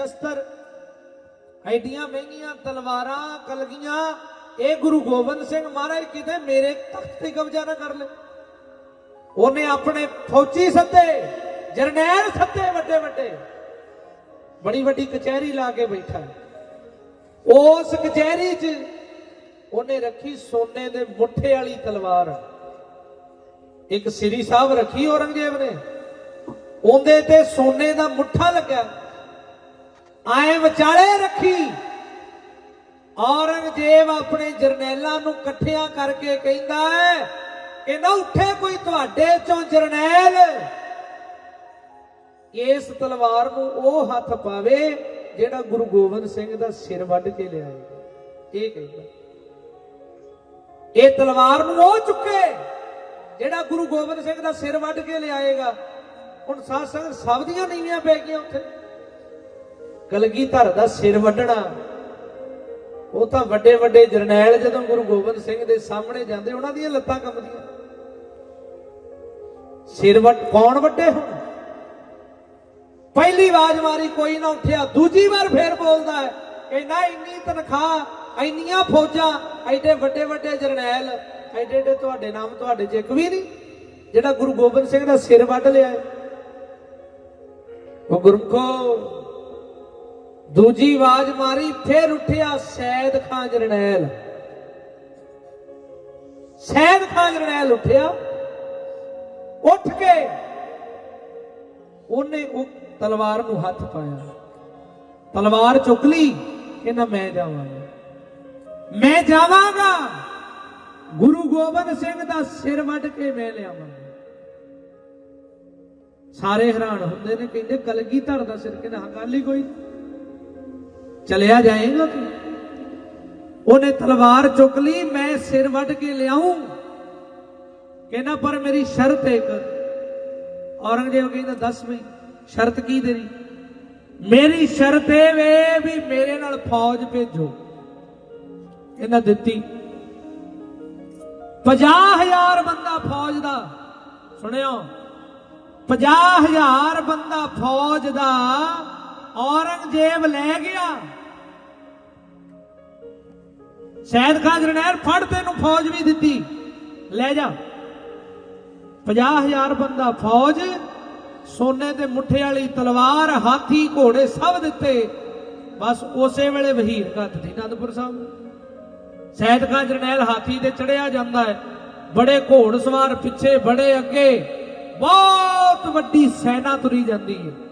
ਸ਼ਸਤਰ, ਐਡੀਆਂ ਮਹਿੰਗੀਆਂ ਤਲਵਾਰਾਂ, ਕਲਗੀਆਂ। ਇਹ ਗੁਰੂ ਗੋਬਿੰਦ ਸਿੰਘ ਮਹਾਰਾਜ ਕਿਤੇ ਮੇਰੇ ਤਖਤ ਤੇ ਕਬਜ਼ਾ ਨਾ ਕਰ ਲੈ। ਉਹਨੇ ਆਪਣੇ ਫੌਜੀ ਸੱਦੇ, ਜਰਨੈਲ ਸੱਦੇ ਵੱਡੇ ਵੱਡੇ। ਬੜੀ ਵੱਡੀ ਕਚਹਿਰੀ ਲਾ ਕੇ ਬੈਠਾ। ਉਸ ਕਚਹਿਰੀ 'ਚ ਉਹਨੇ ਰੱਖੀ ਸੋਨੇ ਦੇ ਮੁੱਠੇ ਵਾਲੀ ਤਲਵਾਰ। ਇੱਕ ਸ੍ਰੀ ਸਾਹਿਬ ਰੱਖੀ ਔਰੰਗਜ਼ੇਬ ਨੇ। ਉਹਦੇ ਤੇ ਸੋਨੇ ਦਾ ਮੁੱਠਾ ਲੱਗਿਆ। ਆਏ ਵਿਚਾਲੇ ਰੱਖੀ। ਔਰੰਗਜ਼ੇਬ ਆਪਣੇ ਜਰਨੈਲਾਂ ਨੂੰ ਇਕੱਠਿਆਂ ਕਰਕੇ ਕਹਿੰਦਾ ਹੈ ਕਹਿੰਦਾ ਉੱਠੇ ਕੋਈ ਤੁਹਾਡੇ ਚੋਂ ਜਰਨੈਲ। ਇਸ ਤਲਵਾਰ ਨੂੰ ਉਹ ਹੱਥ ਪਾਵੇ ਜਿਹੜਾ ਗੁਰੂ ਗੋਬਿੰਦ ਸਿੰਘ ਦਾ ਸਿਰ ਵੱਢ ਕੇ ਲਿਆਏਗਾ ਇਹ ਕਹਿੰਦਾ, ਇਹ ਤਲਵਾਰ ਨੂੰ ਉਹ ਚੁੱਕੇ ਜਿਹੜਾ ਗੁਰੂ ਗੋਬਿੰਦ ਸਿੰਘ ਦਾ ਸਿਰ ਵੱਢ ਕੇ ਲਿਆਏਗਾ। ਹੁਣ ਸਾਧ ਸੰਗਤ ਸਭ ਦੀਆਂ ਨੀਵੀਆਂ ਪੈ ਗਈਆਂ ਉੱਥੇ। ਕਲਗੀਧਰ ਦਾ ਸਿਰ ਵੱਢਣਾ। ਉਹ ਤਾਂ ਵੱਡੇ ਵੱਡੇ ਜਰਨੈਲ ਜਦੋਂ ਗੁਰੂ ਗੋਬਿੰਦ ਸਿੰਘ ਦੇ ਸਾਹਮਣੇ ਜਾਂਦੇ, ਉਹਨਾਂ ਦੀਆਂ ਲੱਤਾਂ ਕੰਬਦੀਆਂ। ਸਿਰ ਵੱਟ ਕੌਣ ਵੱਡੇ ਹੁਣ? ਪਹਿਲੀ ਆਵਾਜ਼ ਮਾਰੀ, ਕੋਈ ਨਾ ਉੱਠਿਆ, ਦੂਜੀ ਵਾਰ ਫੇਰ ਬੋਲਦਾ ਹੈ ਕਹਿੰਦਾ ਇੰਨੀ ਤਨਖਾਹ, ਇੰਨੀਆਂ ਫੌਜਾਂ, ਐਡੇ ਵੱਡੇ ਵੱਡੇ ਜਰਨੈਲ, ਐਡੇ ਐਡੇ ਤੁਹਾਡੇ ਨਾਮ, ਤੁਹਾਡੇ ਚ ਇੱਕ ਵੀ ਨਹੀਂ, ਜਿਹੜਾ ਗੁਰੂ ਗੋਬਿੰਦ ਸਿੰਘ ਦਾ ਸਿਰ ਵੱਢ ਲਿਆ ਉਹ ਗੁਰਮਖੋ ਦੂਜੀ ਆਵਾਜ਼ ਮਾਰੀ, ਫੇਰ ਉੱਠਿਆ ਸੈਦ ਖਾਨ ਜਰਨੈਲ। ਸੈਦ ਖਾਨ ਜਰਨੈਲ ਉੱਠਿਆ। ਉੱਠ ਕੇ ਉਹਨੇ ਉਹ ਤਲਵਾਰ ਨੂੰ ਹੱਥ ਪਾਇਆ। ਤਲਵਾਰ ਚੁੱਕ ਲਈ, ਕਹਿੰਦਾ, ਮੈਂ ਜਾਵਾਂਗਾ। ਮੈਂ ਜਾਵਾਂਗਾ। ਗੁਰੂ ਗੋਬਿੰਦ ਸਿੰਘ ਦਾ ਸਿਰ ਵੱਢ ਕੇ ਮੈਂ ਲਿਆਵਾਂਗਾ। ਸਾਰੇ ਹੈਰਾਨ ਹੁੰਦੇ ਨੇ, ਕਹਿੰਦੇ, ਕਲਗੀ ਧਰ ਦਾ ਸਿਰ, ਕਹਿੰਦਾ ਹਾਂ ਗੱਲ ਹੀ ਕੋਈ ਨਹੀਂ। ਚਲਿਆ ਜਾਏਗਾ ਤੂੰ? ਉਹਨੇ ਤਲਵਾਰ ਚੁੱਕ ਲਈ, ਮੈਂ ਸਿਰ ਵੱਢ ਕੇ ਲਿਆਉਂ ਕਹਿੰਦਾ, ਪਰ ਮੇਰੀ ਸ਼ਰਤ ਹੈ ਇੱਕ। ਔਰੰਗਜ਼ੇਬ ਕਹਿੰਦਾ, ਦੱਸ ਬਈ, ਸ਼ਰਤ ਕੀ ਤੇਰੀ? ਮੇਰੀ ਸ਼ਰਤ ਇਹ ਵੇ ਵੀ ਮੇਰੇ ਨਾਲ ਫੌਜ ਭੇਜੋ। ਕਹਿੰਦਾ, ਦਿੱਤੀ। 50000 ਬੰਦਾ ਫੌਜ ਦਾ। ਸੁਣਿਓ 50000 ਬੰਦਾ ਫੌਜ ਦਾ ਔਰੰਗਜ਼ੇਬ ਲੈ ਗਿਆ। ਸ਼ਹਿਦ ਖਾਨ ਜਰਨੈਲ ਫੜ ਤੈਨੂੰ ਫੌਜ ਵੀ ਦਿੱਤੀ। ਲੈ ਜਾ। 50000 ਬੰਦਾ ਫੌਜ, ਸੋਨੇ ਤੇ ਮੁੱਠੇ ਵਾਲੀ ਤਲਵਾਰ, ਹਾਥੀ, ਘੋੜੇ ਸਭ ਦਿੱਤੇ। ਬਸ ਉਸੇ ਵੇਲੇ ਵਹੀਰ ਘੱਟ ਦੀ ਅਨੰਦਪੁਰ ਸਾਹਿਬ। ਸੈਦ ਖਾਨ ਜਰਨੈਲ ਹਾਥੀ ਤੇ ਚੜਿਆ ਜਾਂਦਾ ਹੈ। ਬੜੇ ਘੋੜ ਸਵਾਰ ਪਿੱਛੇ ਬੜੇ ਅੱਗੇ। ਬਹੁਤ ਵੱਡੀ ਸੈਨਾ ਤੁਰੀ ਜਾਂਦੀ ਹੈ।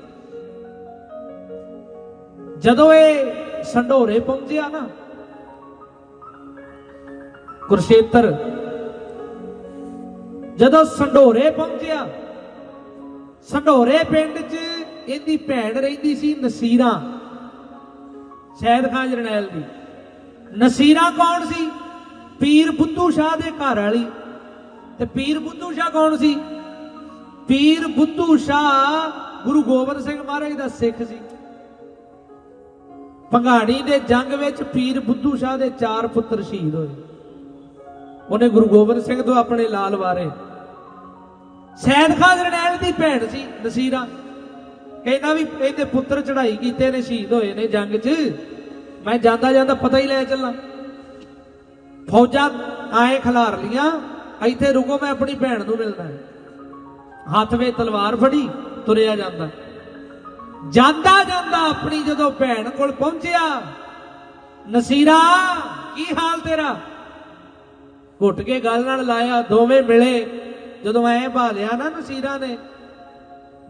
ਜਦੋਂ ਇਹ ਸੰਡੋਰੇ ਪਹੁੰਚਿਆ ਨਾ, ਕੁਰਸ਼ੇਤਰ, ਜਦੋਂ ਸੰਡੋਰੇ ਪਹੁੰਚਿਆ ਸੰਡੋਰੇ ਪਿੰਡ 'ਚ ਇਹਦੀ ਭੈਣ ਰਹਿੰਦੀ ਸੀ ਨਸੀਰਾ ਸ਼ਹਿਦ ਖਾਨ ਜਰਨੈਲ ਦੀ। ਨਸੀਰਾ ਕੌਣ ਸੀ? ਪੀਰ ਬੁੱਧੂ ਸ਼ਾਹ ਦੇ ਘਰ ਵਾਲੀ। ਤੇ ਪੀਰ ਬੁੱਧੂ ਸ਼ਾਹ ਕੌਣ ਸੀ? ਪੀਰ ਬੁੱਧੂ ਸ਼ਾਹ ਗੁਰੂ ਗੋਬਿੰਦ ਸਿੰਘ ਮਹਾਰਾਜ ਦਾ ਸਿੱਖ ਸੀ। ਭੰਗਾਣੀ ਦੇ ਜੰਗ ਵਿੱਚ ਪੀਰ ਬੁੱਧੂ ਸ਼ਾਹ ਦੇ ਚਾਰ ਪੁੱਤਰ ਸ਼ਹੀਦ ਹੋਏ। ਉਹਨੇ ਗੁਰੂ ਗੋਬਿੰਦ ਸਿੰਘ ਤੋਂ ਆਪਣੇ ਲਾਲ ਵਾਰੇ। ਸੈਦ ਖਾਨ ਜਰਨੈਲ ਦੀ ਭੈਣ ਸੀ, ਨਸੀਰਾ। ਕਹਿੰਦਾ ਵੀ ਇਹਦੇ ਪੁੱਤਰ ਚੜਾਈ ਕੀਤੇ ਨੇ, ਸ਼ਹੀਦ ਹੋਏ ਨੇ ਜੰਗ 'ਚ। ਮੈਂ ਜਾਂਦਾ ਜਾਂਦਾ ਪਤਾ ਹੀ ਲੈ ਚੱਲਾਂ। ਫੌਜਾਂ ਆਏ ਖਿਲਾਰ ਲੀਆਂ ਇੱਥੇ ਰੁਕੋ, ਮੈਂ ਆਪਣੀ ਭੈਣ ਨੂੰ ਮਿਲਦਾ। ਹੱਥ ਵਿੱਚ ਤਲਵਾਰ ਫੜੀ, ਤੁਰਿਆ ਜਾਂਦਾ। ਜਾਂਦਾ ਜਾਂਦਾ ਆਪਣੀ ਜਦੋਂ ਭੈਣ ਕੋਲ ਪਹੁੰਚਿਆ, ਨਸੀਰਾ, ਕੀ ਹਾਲ ਤੇਰਾ? ਘੁੱਟ ਕੇ ਗੱਲ ਨਾਲ ਲਾਇਆ, ਦੋਵੇਂ ਮਿਲੇ। ਜਦੋਂ ਐ ਭਾਲਿਆ ਨਾ ਨਸੀਰਾ ਨੇ,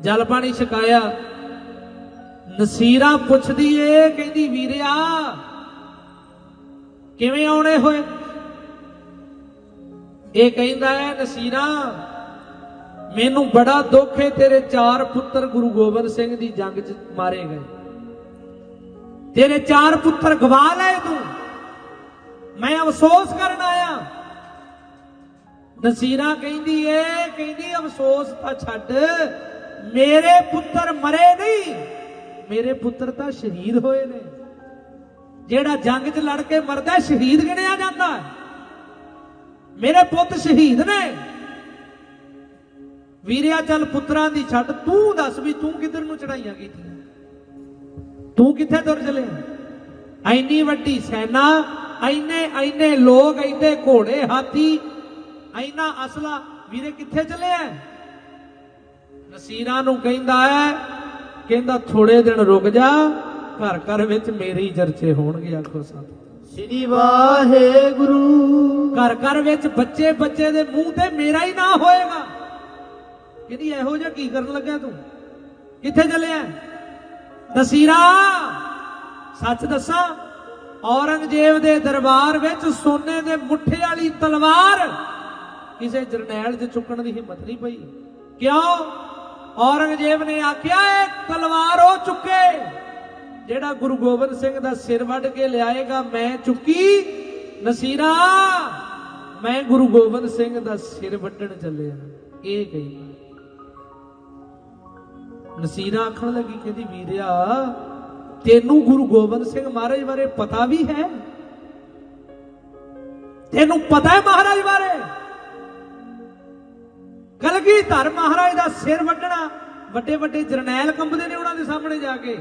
ਜਲ ਪਾਣੀ ਛਕਾਇਆ, ਨਸੀਰਾ ਪੁੱਛਦੀ ਏ, ਕਹਿੰਦੀ ਵੀਰਿਆ, ਕਿਵੇਂ ਆਉਣੇ ਹੋਏ? ਇਹ ਕਹਿੰਦਾ ਹੈ, ਨਸੀਰਾ ਮੈਨੂੰ ਬੜਾ ਦੁੱਖ ਹੈ ਤੇਰੇ ਚਾਰ ਪੁੱਤਰ ਗੁਰੂ ਗੋਬਿੰਦ ਸਿੰਘ ਦੀ ਜੰਗ 'ਚ ਮਾਰੇ ਗਏ। ਤੇਰੇ ਚਾਰ ਪੁੱਤਰ ਗਵਾ ਲਏ ਤੂੰ। ਮੈਂ ਅਫਸੋਸ ਕਰਨ ਆਇਆ। ਨਸੀਰਾ ਕਹਿੰਦੀ ਏ, ਕਹਿੰਦੀ ਅਫਸੋਸ ਤਾਂ ਛੱਡ। ਮੇਰੇ ਪੁੱਤਰ ਮਰੇ ਨਹੀਂ। ਮੇਰੇ ਪੁੱਤਰ ਤਾਂ ਸ਼ਹੀਦ ਹੋਏ ਨੇ। ਜਿਹੜਾ ਜੰਗ 'ਚ ਲੜ ਕੇ ਮਰਦਾ ਸ਼ਹੀਦ ਗਿਣਿਆ ਜਾਂਦਾ ਮੇਰੇ ਪੁੱਤ ਸ਼ਹੀਦ ਨੇ। ਵੀਰਿਆ ਚੱਲ ਪੁੱਤਰਾਂ ਦੀ ਛੱਡ ਤੂੰ ਦੱਸ ਵੀ ਤੂੰ ਕਿੱਧਰ ਨੂੰ ਚੜਾਈਆਂ ਕੀਤੀਆਂ? ਤੂੰ ਕਿੱਥੇ ਤੁਰ ਚੱਲਿਆ ਐਨੀ ਵੱਡੀ ਸੈਨਾ ਐਨੇ ਐਨੇ ਲੋਕ ਐਨੇ ਘੋੜੇ ਹਾਥੀ ਐਨਾ ਅਸਲਾ ਵੀਰੇ ਕਿੱਥੇ ਚੱਲਿਆ ਨਸੀਰਾਂ ਨੂੰ ਕਹਿੰਦਾ ਹੈ ਕਹਿੰਦਾ ਥੋੜੇ ਦਿਨ ਰੁਕ ਜਾ ਘਰ ਘਰ ਵਿੱਚ ਮੇਰੇ ਹੀ ਚਰਚੇ ਹੋਣਗੇ ਆਖੋ ਸਤ ਸ੍ਰੀ ਵਾਹਿਗੁਰੂ। ਘਰ ਘਰ ਵਿੱਚ ਬੱਚੇ ਬੱਚੇ ਦੇ ਮੂੰਹ ਤੇ ਮੇਰਾ ਹੀ ਨਾਂ ਹੋਏਗਾ। ਕਹਿੰਦੀ ਇਹੋ ਜਿਹਾ ਕੀ ਕਰਨ ਲੱਗਾ ਤੂੰ? ਕਿੱਥੇ ਚੱਲਿਆ? ਨਸੀਰਾ ਸੱਚ ਦੱਸਾਂ, ਔਰੰਗਜ਼ੇਬ ਦੇ ਦਰਬਾਰ ਵਿੱਚ ਸੋਨੇ ਦੇ ਮੁੱਠੇ ਵਾਲੀ ਤਲਵਾਰ ਕਿਸੇ ਜਰਨੈਲ 'ਚ ਚੁੱਕਣ ਦੀ ਹਿੰਮਤ ਨਹੀਂ ਪਈ। ਕਿਉਂ? ਔਰੰਗਜ਼ੇਬ ਨੇ ਆਖਿਆ, ਇਹ ਤਲਵਾਰ ਉਹ ਚੁੱਕੇ ਜਿਹੜਾ ਗੁਰੂ ਗੋਬਿੰਦ ਸਿੰਘ ਦਾ ਸਿਰ ਵੱਢ ਕੇ ਲਿਆਏਗਾ, ਮੈਂ ਚੁੱਕੀ। ਨਸੀਰਾ ਮੈਂ ਗੁਰੂ ਗੋਬਿੰਦ ਸਿੰਘ ਦਾ ਸਿਰ ਵੱਢਣ ਚੱਲਿਆ। ਇਹ ਕਹੀ। ਨਸੀਰਾ ਆਖਣ ਲੱਗੀ ਕਹਿੰਦੀ, ਵੀਰਿਆ, ਤੈਨੂੰ ਗੁਰੂ ਗੋਬਿੰਦ ਸਿੰਘ ਮਹਾਰਾਜ ਬਾਰੇ ਪਤਾ ਵੀ ਹੈ? ਤੈਨੂੰ ਪਤਾ ਹੈ ਮਹਾਰਾਜ ਬਾਰੇ? ਕਲਗੀਧਰ ਮਹਾਰਾਜ ਦਾ ਸਿਰ ਵੱਢਣਾ ਵੱਡੇ ਵੱਡੇ ਜਰਨੈਲ ਕੰਬਦੇ ਨੇ ਉਹਨਾਂ ਦੇ ਸਾਹਮਣੇ ਜਾ ਕੇ।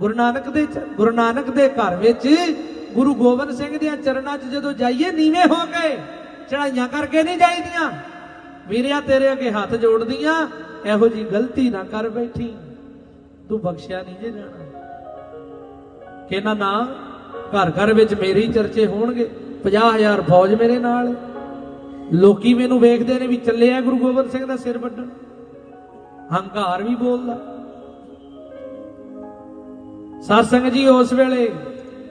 ਗੁਰੂ ਨਾਨਕ ਦੇ ਗੁਰੂ ਨਾਨਕ ਦੇ ਘਰ ਵਿੱਚ ਗੁਰੂ ਗੋਬਿੰਦ ਸਿੰਘ ਦੇ ਚਰਨਾਂ 'ਚ ਜਦੋਂ ਜਾਈਏ, ਨੀਵੇਂ ਹੋ ਕੇ ਚੜਾਈਆਂ ਕਰਕੇ ਨਹੀਂ ਜਾਈਦੀਆਂ। ਵੀਰਿਆ, ਤੇਰੇ ਅੱਗੇ ਹੱਥ ਜੋੜਦੀਆਂ ਇਹੋ ਜੀ ਗਲਤੀ ਨਾ ਕਰ ਬੈਠੀ। ਤੂੰ ਬਖਸ਼ਿਆ ਨਹੀਂ ਜੇ ਜਾਣਾ। ਕਿਹਨਾਂ ਨਾ ਘਰ ਘਰ ਵਿੱਚ ਮੇਰੀ ਚਰਚੇ ਹੋਣਗੇ। 50000 ਫੌਜ ਮੇਰੇ ਨਾਲ। ਲੋਕੀ ਮੈਨੂੰ ਵੇਖਦੇ ਨੇ ਵੀ ਚੱਲਿਆ ਗੁਰੂ ਗੋਬਿੰਦ ਸਿੰਘ ਦਾ ਸਿਰ ਵੱਢਣ। ਹੰਕਾਰ ਵੀ ਬੋਲਦਾ। ਸਾਸੰਗ ਜੀ ਉਸ ਵੇਲੇ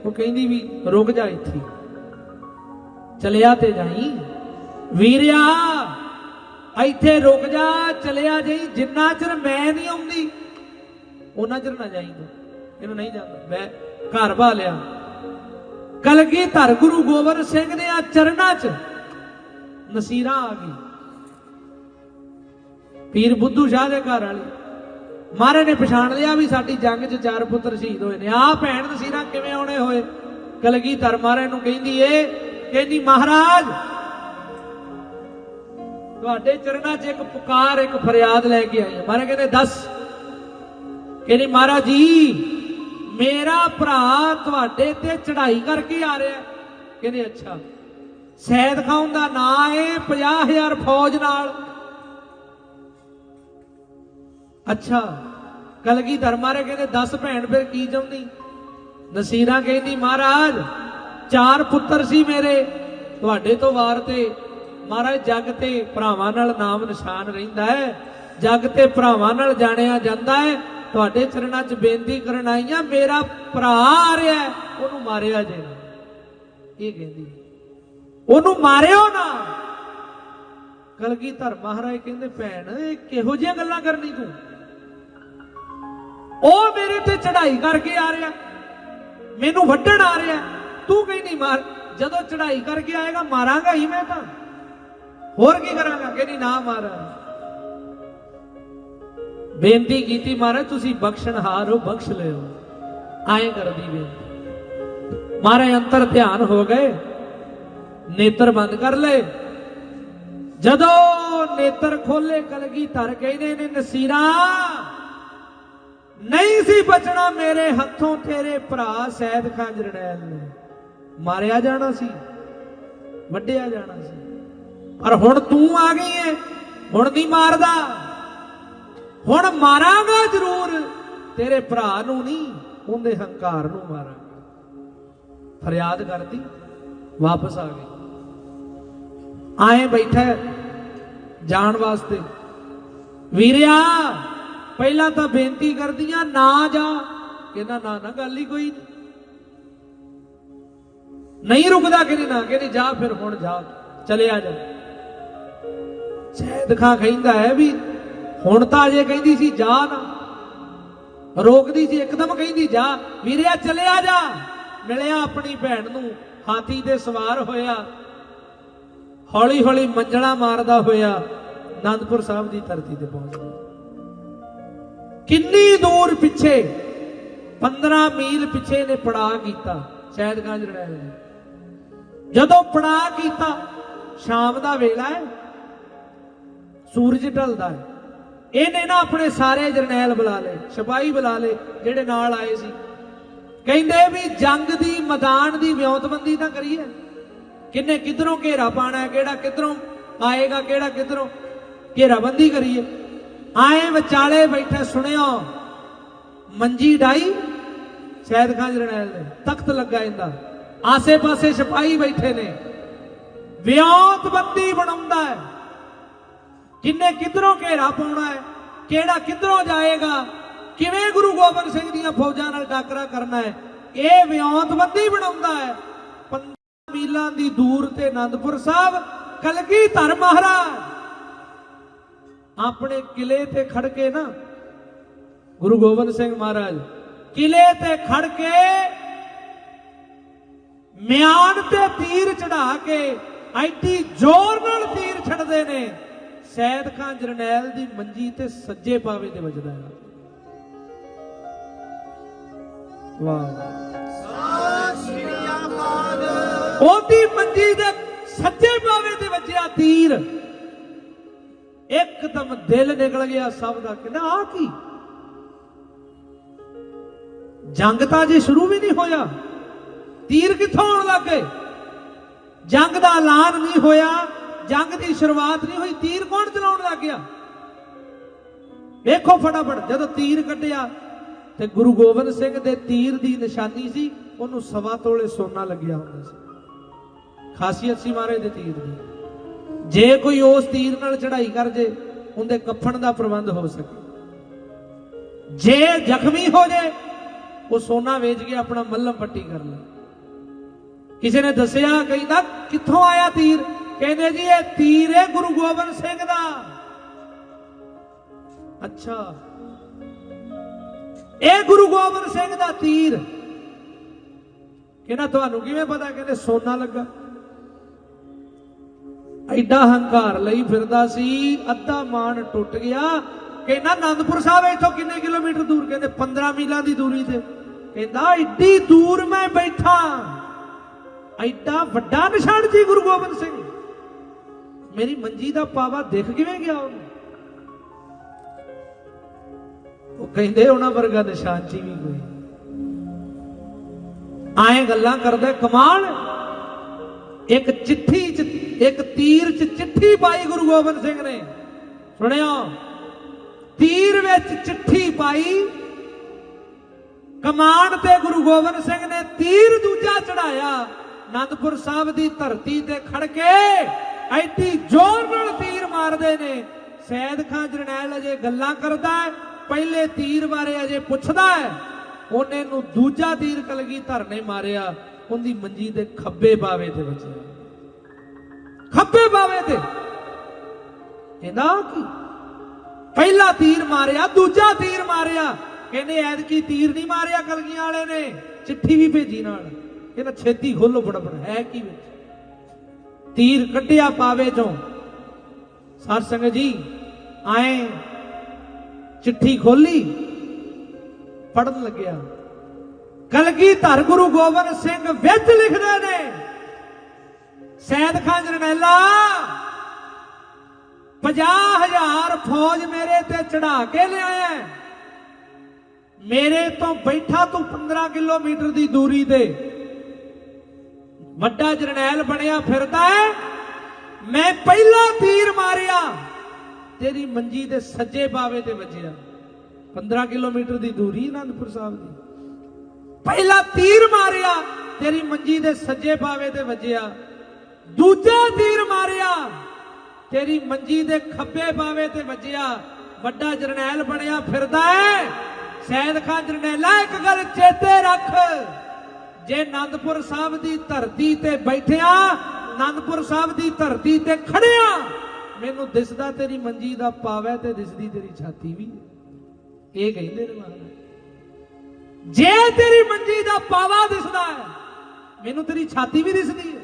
ਉਹ ਕਹਿੰਦੀ ਵੀ ਰੁਕ ਜਾ ਇੱਥੇ। ਚਲਿਆ ਤੇ ਜਾਈ। ਵੀਰਿਆ! ਇੱਥੇ ਰੁਕ ਜਾ, ਚਲਿਆ ਜਾਈ, ਜਿੰਨਾ ਚਿਰ ਮੈਂ ਨਹੀਂ ਆਉਂਦੀ ਉਹਨਾਂ ਚਿਰ ਨਾ ਜਾਈਂਗਾ ਇਹਨੂੰ ਨਹੀਂ ਜਾਂਦਾ ਮੈਂ ਘਰ ਬਾ ਲਿਆ। ਕਲਗੀ ਧਰ ਗੁਰੂ ਗੋਬਿੰਦ ਸਿੰਘ ਦੇ ਆ ਚਰਨਾਂ 'ਚ ਨਸੀਰਾ ਆ ਗਈ ਪੀਰ ਬੁੱਧੂ ਸ਼ਾਹ ਦੇ ਘਰ ਵਾਲੀ। ਮਹਾਰਾਜ ਨੇ ਪਛਾਣ ਲਿਆ ਵੀ ਸਾਡੀ ਜੰਗ 'ਚ ਚਾਰ ਪੁੱਤਰ ਸ਼ਹੀਦ ਹੋਏ ਨੇ। ਆ ਭੈਣ ਨਸੀਰਾ ਕਿਵੇਂ ਆਉਣੇ ਹੋਏ? ਕਲਗੀ ਧਰ ਮਹਾਰਾਜ ਨੂੰ ਕਹਿੰਦੀ ਏ, ਕਹਿੰਦੀ, ਮਹਾਰਾਜ ਤੁਹਾਡੇ ਚਰਨਾਂ 'ਚ ਇੱਕ ਪੁਕਾਰ, ਇੱਕ ਫਰਿਆਦ ਲੈ ਕੇ ਆਈ ਮਹਾਰਾਜ ਕਹਿੰਦੇ, ਦੱਸ। ਕਹਿੰਦੀ ਮਹਾਰਾਜ ਜੀ, ਮੇਰਾ ਭਰਾ ਤੁਹਾਡੇ ਤੇ ਚੜ੍ਹਾਈ ਕਰਕੇ ਆ ਰਿਹਾ। ਕਹਿੰਦੇ, ਅੱਛਾ। ਸੈਦ ਖਾਨ ਦਾ ਨਾਂ ਏ 50000 ਫੌਜ ਨਾਲ। ਅੱਛਾ। ਕਲਗੀ ਧਰਮਾਰੇ ਕਹਿੰਦੇ 10 ਭੈਣ, ਫਿਰ ਕੀ ਚਾਹੁੰਦੀ? ਨਸੀਰਾ ਕਹਿੰਦੀ, ਮਹਾਰਾਜ, ਚਾਰ ਪੁੱਤਰ ਸੀ ਮੇਰੇ। ਤੁਹਾਡੇ ਤੋਂ ਵਾਰ ਤੇ ਮਹਾਰਾਜ, ਜੱਗ ਤੇ ਭਰਾਵਾਂ ਨਾਲ ਨਾਮ ਨਿਸ਼ਾਨ ਰਹਿੰਦਾ ਹੈ। ਜੱਗ ਤੇ ਭਰਾਵਾਂ ਨਾਲ ਜਾਣਿਆ ਜਾਂਦਾ ਹੈ। ਤੁਹਾਡੇ ਚਰਨਾਂ 'ਚ ਬੇਨਤੀ ਕਰਨ ਆਈਆਂ, ਮੇਰਾ ਭਰਾ ਆ ਰਿਹਾ ਉਹਨੂੰ ਮਾਰਿਆ ਜੇ ਨਾ ਇਹ ਕਹਿੰਦੀ ਉਹਨੂੰ ਮਾਰਿਓ ਨਾ! ਕਲਗੀਧਰ ਮਹਾਰਾਜ ਕਹਿੰਦੇ, ਭੈਣ ਇਹ ਕਿਹੋ ਜਿਹੀਆਂ ਗੱਲਾਂ ਕਰਨੀ ਤੂੰ? ਉਹ ਮੇਰੇ ਤੇ ਚੜ੍ਹਾਈ ਕਰਕੇ ਆ ਰਿਹਾ। ਮੈਨੂੰ ਵੱਢਣ ਆ ਰਿਹਾ। ਤੂੰ ਕਹਿੰਦੀ, ਮਾਰ, ਜਦੋਂ ਚੜ੍ਹਾਈ ਕਰਕੇ ਆਏਗਾ, ਮਾਰਾਂਗਾ ਹੀ ਮੈਂ ਤਾਂ। ਹੋਰ ਕੀ ਕਰਾਂਗਾ? ਕਹਿੰਦੀ, ਨਾ ਮਹਾਰਾਜ। ਬੇਨਤੀ ਕੀਤੀ, ਮਹਾਰਾਜ, ਤੁਸੀਂ ਬਖਸ਼ਣਹਾਰ ਹੋ, ਬਖਸ਼ ਲਿਓ। ਆਏ ਕਰਦੀ ਬੇਨਤੀ। ਮਹਾਰਾਜ, ਅੰਤਰ ਧਿਆਨ ਹੋ ਗਏ। ਨੇਤਰ ਬੰਦ ਕਰ ਲਏ। ਜਦੋਂ ਨੇਤਰ ਖੋਲੇ ਕਲਗੀ ਧਰ ਕਹਿੰਦੇ ਨੇ ਨਸੀਰਾ। ਨਹੀਂ ਸੀ ਬਚਣਾ ਮੇਰੇ ਹੱਥੋਂ, ਤੇਰੇ ਭਰਾ ਸੈਦ ਖਾਨ ਜਰਨੈਲ ਨੇ। ਮਾਰਿਆ ਜਾਣਾ ਸੀ। ਵੱਢਿਆ ਜਾਣਾ ਸੀ। ਪਰ ਹੁਣ ਤੂੰ ਆ ਗਈ ਏ। ਹੁਣ ਨਹੀਂ ਮਾਰਦਾ। ਹੁਣ ਮਾਰਾਂਗਾ ਜ਼ਰੂਰ। ਤੇਰੇ ਭਰਾ ਨੂੰ ਨਹੀਂ, ਉਹਦੇ ਹੰਕਾਰ ਨੂੰ ਮਾਰਾਂਗਾ। ਫਰਿਆਦ ਕਰਦੀ, ਵਾਪਸ ਆ ਗਈ। ਆਏ ਬੈਠਾ ਜਾਣ ਵਾਸਤੇ। ਵੀਰਿਆ, ਪਹਿਲਾਂ ਤਾਂ ਬੇਨਤੀ ਕਰਦੀਆਂ, ਨਾ ਜਾ। ਕਹਿੰਦਾ, ਨਾ ਨਾ, ਗੱਲ ਹੀ ਕੋਈ ਨਹੀਂ। ਰੁਕਦਾ ਕਿ ਨਾ ਕਹਿੰਦੀ ਜਾ ਫਿਰ ਹੁਣ, ਜਾ। ਚਲਿਆ ਜਾ। ਸ਼ਾਇਦ ਖਾਂ ਕਹਿੰਦਾ ਹੈ ਵੀ ਹੁਣ ਤਾਂ ਅਜੇ ਕਹਿੰਦੀ ਸੀ ਜਾ ਨਾ, ਰੋਕਦੀ ਸੀ, ਇੱਕਦਮ ਕਹਿੰਦੀ ਜਾ ਵੀਰਿਆ ਚਲਿਆ ਜਾ। ਮਿਲਿਆ ਆਪਣੀ ਭੈਣ ਨੂੰ, ਹਾਥੀ ਤੇ ਸਵਾਰ ਹੋਇਆ। ਹੌਲੀ ਹੌਲੀ ਮੰਜਣਾ ਮਾਰਦਾ ਹੋਇਆ, ਆਨੰਦਪੁਰ ਸਾਹਿਬ ਦੀ ਧਰਤੀ ਤੇ ਪਹੁੰਚ ਗਿਆ। ਕਿੰਨੀ ਦੂਰ ਪਿੱਛੇ 15 ਮੀਲ ਪਿੱਛੇ ਨੇ ਪੜਾਅ ਕੀਤਾ ਸ਼ਾਇਦ ਗੰਜ ਰੜੈਲ ਜਦੋਂ ਪੜਾਅ ਕੀਤਾ, ਸ਼ਾਮ ਦਾ ਵੇਲਾ ਹੈ ਸੂਰਜ ਢਲਦਾ ਹੈ। ਇਹਨੇ ਨਾ ਆਪਣੇ ਸਾਰੇ ਜਰਨੈਲ ਬੁਲਾ ਲਏ, ਸਿਪਾਹੀ ਬੁਲਾ ਲਏ, ਜਿਹੜੇ ਨਾਲ ਆਏ ਸੀ। ਕਹਿੰਦੇ ਵੀ ਜੰਗ ਦੀ, ਮੈਦਾਨ ਦੀ ਵਿਉਂਤਬੰਦੀ ਤਾਂ ਕਰੀਏ। ਕਿੰਨੇ ਕਿਧਰੋਂ ਘੇਰਾ ਪਾਣਾ ਹੈ, ਕਿਹੜਾ ਕਿਧਰੋਂ ਆਏਗਾ, ਕਿਹੜਾ ਕਿਧਰੋਂ ਘੇਰਾਬੰਦੀ ਕਰੀਏ। ਆਏ ਵਿਚਾਲੇ ਬੈਠੇ ਸੁਣਿਓ, ਮੰਜੀ ਡਾਈ ਸ਼ਾਇਦ ਖਾਂ ਜਰਨੈਲ ਦੇ, ਤਖਤ ਲੱਗਾ ਇਹਦਾ। ਆਸੇ ਪਾਸੇ ਸਿਪਾਹੀ ਬੈਠੇ ਨੇ। ਵਿਉਂਤਬੰਦੀ ਬਣਾਉਂਦਾ ਹੈ। ਕਿੰਨੇ ਕਿਧਰੋਂ ਘੇਰਾ ਪਾਉਣਾ ਹੈ, ਕਿਹੜਾ ਕਿਧਰੋਂ ਜਾਏਗਾ, ਕਿਵੇਂ ਗੁਰੂ ਗੋਬਿੰਦ ਸਿੰਘ ਦੀਆਂ ਫੌਜਾਂ ਨਾਲ ਟਾਕਰਾ ਕਰਨਾ ਹੈ, ਇਹ ਵਿਉਂਤਬੰਦੀ ਬਣਾਉਂਦਾ ਹੈ। 15 ਮੀਲਾਂ ਦੀ ਦੂਰ ਤੇ ਆਨੰਦਪੁਰ ਸਾਹਿਬ ਕਲਗੀ ਕਲਗੀਧਰ ਮਹਾਰਾਜ। ਆਪਣੇ ਕਿਲੇ ਤੇ ਖੜ ਕੇ ਨਾ, ਗੁਰੂ ਗੋਬਿੰਦ ਸਿੰਘ ਮਹਾਰਾਜ, ਕਿਲੇ ਤੇ ਖੜ ਕੇ ਮਿਆਨ ਤੇ ਤੀਰ ਚੜਾ ਕੇ, ਐਡੀ ਜ਼ੋਰ ਨਾਲ ਤੀਰ ਛੱਡਦੇ ਨੇ। ਸੈਦ ਖਾਨ ਜਰਨੈਲ ਦੀ ਮੰਜੀ ਤੇ ਸੱਜੇ ਪਾਵੇ ਤੇ ਵੱਜਦਾ ਹੈ। ਵਾਹ। ਉਹਦੀ ਮੰਜੀ ਦੇ ਸੱਜੇ ਪਾਵੇ ਤੇ ਵੱਜਿਆ ਤੀਰ। ਇੱਕਦਮ ਦਿਲ ਨਿਕਲ ਗਿਆ ਸਭ ਦਾ ਕਹਿੰਦਾ ਆ ਕੀ? ਜੰਗ ਤਾਂ ਜੇ ਸ਼ੁਰੂ ਵੀ ਨਹੀਂ ਹੋਇਆ। ਤੀਰ ਕਿੱਥੋਂ ਆਉਣ ਲੱਗੇ ਜੰਗ ਦਾ ਐਲਾਨ ਨਹੀਂ ਹੋਇਆ। ਜੰਗ ਦੀ ਸ਼ੁਰੂਆਤ ਨਹੀਂ ਹੋਈ, ਤੀਰ ਕੌਣ ਚਲਾਉਣ ਲੱਗ ਗਿਆ? ਵੇਖੋ ਫਟਾਫਟ, ਜਦੋਂ ਤੀਰ ਕੱਢਿਆ ਤੇ ਗੁਰੂ ਗੋਬਿੰਦ ਸਿੰਘ ਦੇ ਤੀਰ ਦੀ ਨਿਸ਼ਾਨੀ ਸੀ, ਉਹਨੂੰ ਸਵਾ ਤੋਲੇ ਸੋਨਾ ਲੱਗਿਆ ਹੁੰਦਾ ਸੀ। ਖਾਸੀਅਤ ਸੀ ਮਹਾਰਾਜ ਦੇ ਤੀਰ ਦੀ। ਜੇ ਕੋਈ ਉਸ ਤੀਰ ਨਾਲ ਚੜਾਈ ਕਰ ਜੇ, ਉਹਦੇ ਕਫਨ ਦਾ ਪ੍ਰਬੰਧ ਹੋ ਸਕੇ। ਜੇ ਜ਼ਖਮੀ ਹੋ ਜੇ, ਉਹ ਸੋਨਾ ਵੇਚ ਕੇ ਆਪਣਾ ਮੱਲਮ ਪੱਟੀ ਕਰ ਲੈ। ਕਿਸੇ ਨੇ ਦੱਸਿਆ ਕਹਿੰਦਾ ਕਿੱਥੋਂ ਆਇਆ ਤੀਰ? ਕਹਿੰਦੇ ਜੀ, ਇਹ ਤੀਰ ਹੈ ਗੁਰੂ ਗੋਬਿੰਦ ਸਿੰਘ ਦਾ। ਅੱਛਾ। ਇਹ ਗੁਰੂ ਗੋਬਿੰਦ ਸਿੰਘ ਦਾ ਤੀਰ। ਕਹਿੰਦਾ, ਤੁਹਾਨੂੰ ਕਿਵੇਂ ਪਤਾ? ਕਹਿੰਦੇ, ਸੋਨਾ ਲੱਗਾ। ਐਡਾ ਹੰਕਾਰ ਲਈ ਫਿਰਦਾ ਸੀ, ਅੱਧਾ ਮਾਣ ਟੁੱਟ ਗਿਆ। ਕਹਿੰਦਾ ਆਨੰਦਪੁਰ ਸਾਹਿਬ ਇੱਥੋਂ ਕਿੰਨੇ ਕਿਲੋਮੀਟਰ ਦੂਰ? ਕਹਿੰਦੇ 15 ਮੀਲਾਂ ਦੀ ਦੂਰੀ ਤੇ। ਕਹਿੰਦਾ, ਐਡੀ ਦੂਰ ਮੈਂ ਬੈਠਾ। ਐਡਾ ਵੱਡਾ ਨਿਸ਼ਾਨ ਸੀ ਗੁਰੂ ਗੋਬਿੰਦ ਸਿੰਘ ਮੇਰੀ ਮੰਜੀ ਦਾ ਪਾਵਾ ਦਿਖ ਕਿਵੇਂ ਗਿਆ ਉਹਨੂੰ? ਉਹ ਕਹਿੰਦੇ ਉਹਨਾਂ ਵਰਗਾ ਨਿਸ਼ਾਨ ਜੀ ਵੀ ਕੋਈ। ਆਏ ਗੱਲਾਂ ਕਰਦੇ, ਕਮਾਲ! ਇੱਕ ਚਿੱਠੀ ਚ, ਇੱਕ ਤੀਰ ਚ ਚਿੱਠੀ ਪਾਈ ਗੁਰੂ ਗੋਬਿੰਦ ਸਿੰਘ ਨੇ। ਸੁਣਿਓ, ਤੀਰ ਵਿੱਚ ਚਿੱਠੀ ਪਾਈ, ਕਮਾਨ ਤੇ ਗੁਰੂ ਗੋਬਿੰਦ ਸਿੰਘ ਨੇ ਤੀਰ ਦੂਜਾ ਚੜਾਇਆ ਅਨੰਦਪੁਰ ਸਾਹਿਬ ਦੀ ਧਰਤੀ ਤੇ ਖੜ ਕੇ ਐਡੀ ਜ਼ੋਰ ਨਾਲ ਤੀਰ ਮਾਰਦੇ ਨੇ। ਸੈਦ ਖਾਨ ਜਰਨੈਲ ਅਜੇ ਗੱਲਾਂ ਕਰਦਾ ਹੈ, ਪਹਿਲੇ ਤੀਰ ਬਾਰੇ ਅਜੇ ਪੁੱਛਦਾ ਹੈ। ਉਹਨੇ ਨੂੰ ਦੂਜਾ ਤੀਰ ਕਲਗੀ ਧਰਨੇ ਮਾਰਿਆ, ਉਹਦੀ ਮੰਜੀ ਦੇ ਖੱਬੇ ਬਾਵੇ ਤੇ ਵੱਜਿਆ। ਖੱਬੇ ਬਾਵੇ ਤੇ। ਕਹਿੰਦਾ ਕੀ? ਪਹਿਲਾ ਤੀਰ ਮਾਰਿਆ, ਦੂਜਾ ਤੀਰ ਮਾਰਿਆ। ਕਹਿੰਦੇ ਐਤਕੀ ਤੀਰ ਨਹੀਂ ਮਾਰਿਆ ਕਲਗੀਆਂ ਵਾਲੇ ਨੇ। ਚਿੱਠੀ ਵੀ ਭੇਜੀ ਨਾਲ। ਕਹਿੰਦਾ ਛੇਤੀ ਖੋਲੋ ਫਟਾਫਟ ਹੈ ਕੀ ਵਿੱਚ? ਤੀਰ ਕੱਢਿਆ ਪਾਵੇ ਚੋਂ। ਸਾਧ ਸੰਗਤ ਜੀ, ਆਏ ਚਿੱਠੀ ਖੋਲੀ ਪੜਨ ਲੱਗਿਆ। ਕਲਗੀ ਧਰ ਗੁਰੂ ਗੋਬਿੰਦ ਸਿੰਘ ਵਿੱਚ ਲਿਖਦੇ ਨੇ, ਸੈਦ ਖਾਨ ਜਰਨੈਲਾ 50000 ਫੌਜ ਮੇਰੇ ਤੇ ਚੜਾ ਕੇ ਲਿਆਇਆ ਮੇਰੇ ਤੋਂ ਬੈਠਾ ਤੂੰ 15 ਕਿਲੋਮੀਟਰ ਦੀ ਦੂਰੀ ਤੇ। ਵੱਡਾ ਜਰਨੈਲ ਬਣਿਆ ਫਿਰਦਾ ਹੈ। ਮੈਂ ਪਹਿਲਾ ਤੀਰ ਮਾਰਿਆ। ਤੇਰੀ ਮੰਜੀ ਦੇ ਸੱਜੇ ਬਾਵੇ ਤੇ ਵੱਜਿਆ। 15 ਕਿਲੋਮੀਟਰ ਦੀ ਦੂਰੀ ਅਨੰਦਪੁਰ ਸਾਹਿਬ ਦੀ। ਪਹਿਲਾ ਤੀਰ ਮਾਰਿਆ। ਤੇਰੀ ਮੰਜੀ ਦੇ ਸੱਜੇ ਬਾਵੇ ਤੇ ਵੱਜਿਆ। ਦੂਜਾ ਤੀਰ ਮਾਰਿਆ। ਤੇਰੀ ਮੰਜੀ ਦੇ ਖੱਬੇ ਬਾਵੇ ਤੇ ਵੱਜਿਆ। ਵੱਡਾ ਜਰਨੈਲ ਬਣਿਆ ਫਿਰਦਾ ਹੈ। ਸੈਦ ਖਾਨ ਜਰਨੈਲਾ, ਇੱਕ ਗੱਲ ਚੇਤੇ ਰੱਖ। ਜੇ ਆਨੰਦਪੁਰ ਸਾਹਿਬ ਦੀ ਧਰਤੀ ਤੇ ਬੈਠਿਆ ਆਨੰਦਪੁਰ ਸਾਹਿਬ ਦੀ ਧਰਤੀ ਤੇ ਖੜਿਆ, ਮੈਨੂੰ ਦਿਸਦਾ ਤੇਰੀ ਮੰਜੀ ਦਾ ਪਾਵੈ ਤੇ ਦਿਸਦੀ ਤੇਰੀ ਛਾਤੀ ਵੀ। ਇਹ ਕਹਿੰਦੇ ਨੇ ਮਹਾਰਾਜ। ਜੇ ਤੇਰੀ ਮੰਜੀ ਦਾ ਪਾਵਾ ਦਿਸਦਾ ਹੈ, ਮੈਨੂੰ ਤੇਰੀ ਛਾਤੀ ਵੀ ਦਿਸਦੀ ਹੈ।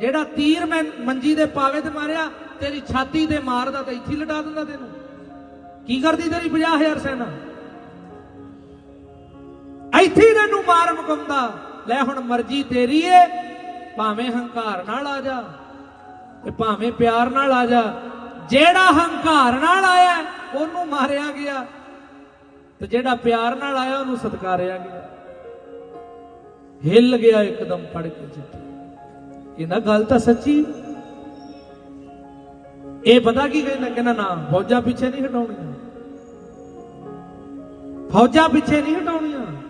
ਜਿਹੜਾ ਤੀਰ ਮੈਂ ਮੰਜੀ ਦੇ ਪਾਵੇ ਤੇ ਮਾਰਿਆ, ਤੇਰੀ ਛਾਤੀ ਤੇ ਮਾਰਦਾ ਤਾਂ ਇੱਥੇ ਲਟਾ ਦਿੰਦਾ ਤੈਨੂੰ। ਕੀ ਕਰਦੀ ਤੇਰੀ 50000 ਸੈਨਾ? ਇੱਥੇ ਹੀ ਤੈਨੂੰ ਮਾਰ ਮੁਕੰਦਾ ਲੈ ਹੁਣ ਮਰਜ਼ੀ ਤੇਰੀ ਏ, ਭਾਵੇਂ ਹੰਕਾਰ ਨਾਲ ਆ ਜਾ ਤੇ ਭਾਵੇਂ ਪਿਆਰ ਨਾਲ ਆ ਜਾ। ਜਿਹੜਾ ਹੰਕਾਰ ਨਾਲ ਆਇਆ, ਉਹਨੂੰ ਮਾਰਿਆ ਗਿਆ ਤੇ ਜਿਹੜਾ ਪਿਆਰ ਨਾਲ ਆਇਆ, ਉਹਨੂੰ ਸਤਕਾਰਿਆ ਗਿਆ। ਹਿੱਲ ਗਿਆ ਇੱਕਦਮ ਫੜ ਕੇ ਚਿੱਠੀ। ਕਹਿੰਦਾ, ਗੱਲ ਤਾਂ ਸੱਚੀ ਇਹ ਪਤਾ ਕੀ ਕਹਿੰਦਾ? ਕਹਿੰਦਾ, ਨਾ, ਫੌਜਾਂ ਪਿੱਛੇ ਨਹੀਂ ਹਟਾਉਣੀਆਂ। ਫੌਜਾਂ ਪਿੱਛੇ ਨਹੀਂ ਹਟਾਉਣੀਆਂ।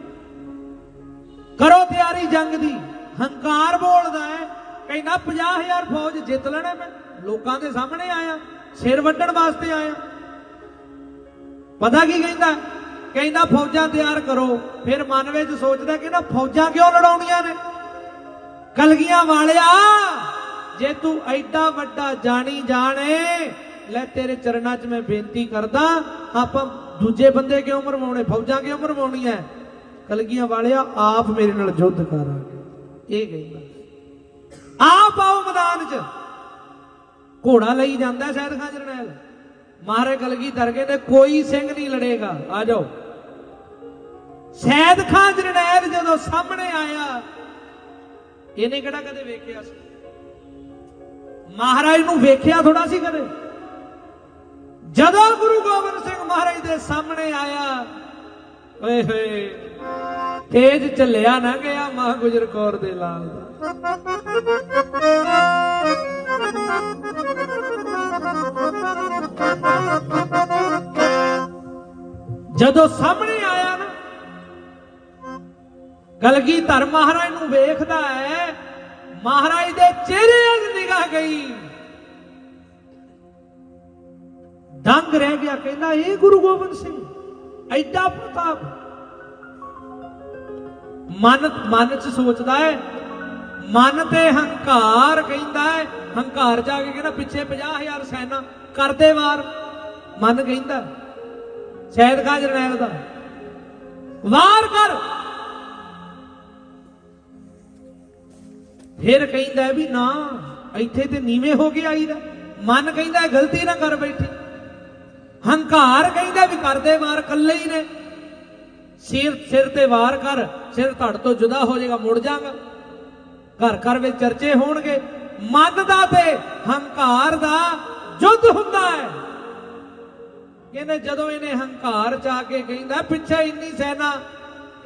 ਕਰੋ ਤਿਆਰੀ ਜੰਗ ਦੀ। ਹੰਕਾਰ ਬੋਲਦਾ ਹੈ। ਕਹਿੰਦਾ 50000 ਫੌਜ ਜਿੱਤ ਲੈਣਾ ਮੈਂ। ਲੋਕਾਂ ਦੇ ਸਾਹਮਣੇ ਆਇਆ। ਸਿਰ ਵੱਢਣ ਵਾਸਤੇ ਆਇਆ। ਪਤਾ ਕੀ ਕਹਿੰਦਾ? ਕਹਿੰਦਾ ਫੌਜਾਂ ਤਿਆਰ ਕਰੋ। ਫਿਰ ਮਨ ਵਿੱਚ ਸੋਚਦਾ ਕਹਿੰਦਾ ਫੌਜਾਂ ਕਿਉਂ ਲੜਾਉਣੀਆਂ ਨੇ? ਕਲਗੀਆਂ ਵਾਲਿਆ, ਜੇ ਤੂੰ ਐਡਾ ਵੱਡਾ ਜਾਣੀ ਜਾਣੇ, ਲੈ ਤੇਰੇ ਚਰਨਾਂ 'ਚ ਮੈਂ ਬੇਨਤੀ ਕਰਦਾ, ਆਪਾਂ ਦੂਜੇ ਬੰਦੇ ਕਿਉਂ ਮਰਵਾਉਣੇ? ਫੌਜਾਂ ਕਿਉਂ ਮਰਵਾਉਣੀਆਂ? ਕਲਗੀਆਂ ਵਾਲਿਆ, ਆਪ ਮੇਰੇ ਨਾਲ ਯੁੱਧ ਕਰਾਂਗੇ। ਇਹ ਕਹਿੰਦਾ ਆਪ ਆਓ ਮੈਦਾਨ 'ਚ। ਘੋੜਾ ਲਈ ਜਾਂਦਾ ਸ਼ਾਇਦ ਖਾਂ ਜਰਨੈਲ ਮਹਾਰਾਜ ਕਲਗੀ ਦਰਗੇ ਨੇ ਕੋਈ ਸਿੰਘ ਨਹੀਂ ਲੜੇਗਾ। ਆ ਜਾਓ। ਸ਼ਾਇਦ ਖਾਂ ਜਰਨੈਲ ਜਦੋਂ ਸਾਹਮਣੇ ਆਇਆ, ਇਹਨੇ ਕਿਹੜਾ ਕਦੇ ਵੇਖਿਆ ਸੀ? ਮਹਾਰਾਜ ਨੂੰ ਵੇਖਿਆ ਥੋੜਾ ਸੀ ਕਦੇ? ਜਦੋਂ ਗੁਰੂ ਗੋਬਿੰਦ ਸਿੰਘ ਮਹਾਰਾਜ ਦੇ ਸਾਹਮਣੇ ਆਇਆ ਓਏ ਹੋਏ, ਤੇਜ ਚੱਲਿਆ ਨਾ ਗਿਆ ਮਾਂ ਗੁਜਰ ਕੌਰ ਦੇ ਲਾਲ ਦਾ। ਜਦੋਂ ਸਾਹਮਣੇ ਆਇਆ ਨਾ ਕਲਗੀ ਧਰ ਮਹਾਰਾਜ ਨੂੰ ਵੇਖਦਾ ਹੈ, ਮਹਾਰਾਜ ਦੇ ਚਿਹਰੇ ਵੱਲ ਨਿਗਾਹ ਗਈ। ਦੰਗ ਰਹਿ ਗਿਆ, ਕਹਿੰਦਾ ਇਹ ਗੁਰੂ ਗੋਬਿੰਦ ਸਿੰਘ ਐਡਾ ਪ੍ਰਤਾਪ ਮਨ ਮਨ ਚ ਸੋਚਦਾ ਹੈ, ਮਨ ਤੇ ਹੰਕਾਰ ਕਹਿੰਦਾ ਹੈ, ਹੰਕਾਰ ਜਾ ਕੇ ਕਹਿੰਦਾ ਪਿੱਛੇ 50000 ਸੈਨਾ ਕਰਦੇ ਵਾਰ, ਮਨ ਕਹਿੰਦਾ, ਸ਼ਾਇਦ ਖਾਂ ਜਰਨੈਲ ਦਾ। ਵਾਰ ਕਰ। ਫਿਰ ਕਹਿੰਦਾ ਵੀ ਨਾ, ਇੱਥੇ ਤੇ ਨੀਵੇਂ ਹੋ ਕੇ ਆਈਦਾ ਮਨ ਕਹਿੰਦਾ, ਗਲਤੀ ਨਾ ਕਰ ਬੈਠੀ। ਹੰਕਾਰ ਕਹਿੰਦਾ ਵੀ ਕਰਦੇ ਵਾਰ ਕੱਲੇ ਹੀ ਨੇ। ਸਿਰ ਸਿਰ ਤੇ ਵਾਰ ਕਰ, ਸਿਰ ਧੜ ਤੋਂ ਜੁਦਾ ਹੋ ਜਾਏਗਾ, ਮੁੜ ਜਾਗਾ। ਘਰ ਘਰ ਵਿੱਚ ਚਰਚੇ ਹੋਣਗੇ। ਮਨ ਦਾ ਤੇ ਹੰਕਾਰ ਦਾ ਯੁੱਧ ਹੁੰਦਾ ਹੈ। ਕਹਿੰਦੇ ਜਦੋਂ ਇਹਨੇ ਹੰਕਾਰ ਚ ਆ ਕੇ ਕਹਿੰਦਾ, ਪਿੱਛੇ ਇੰਨੀ ਸੈਨਾ,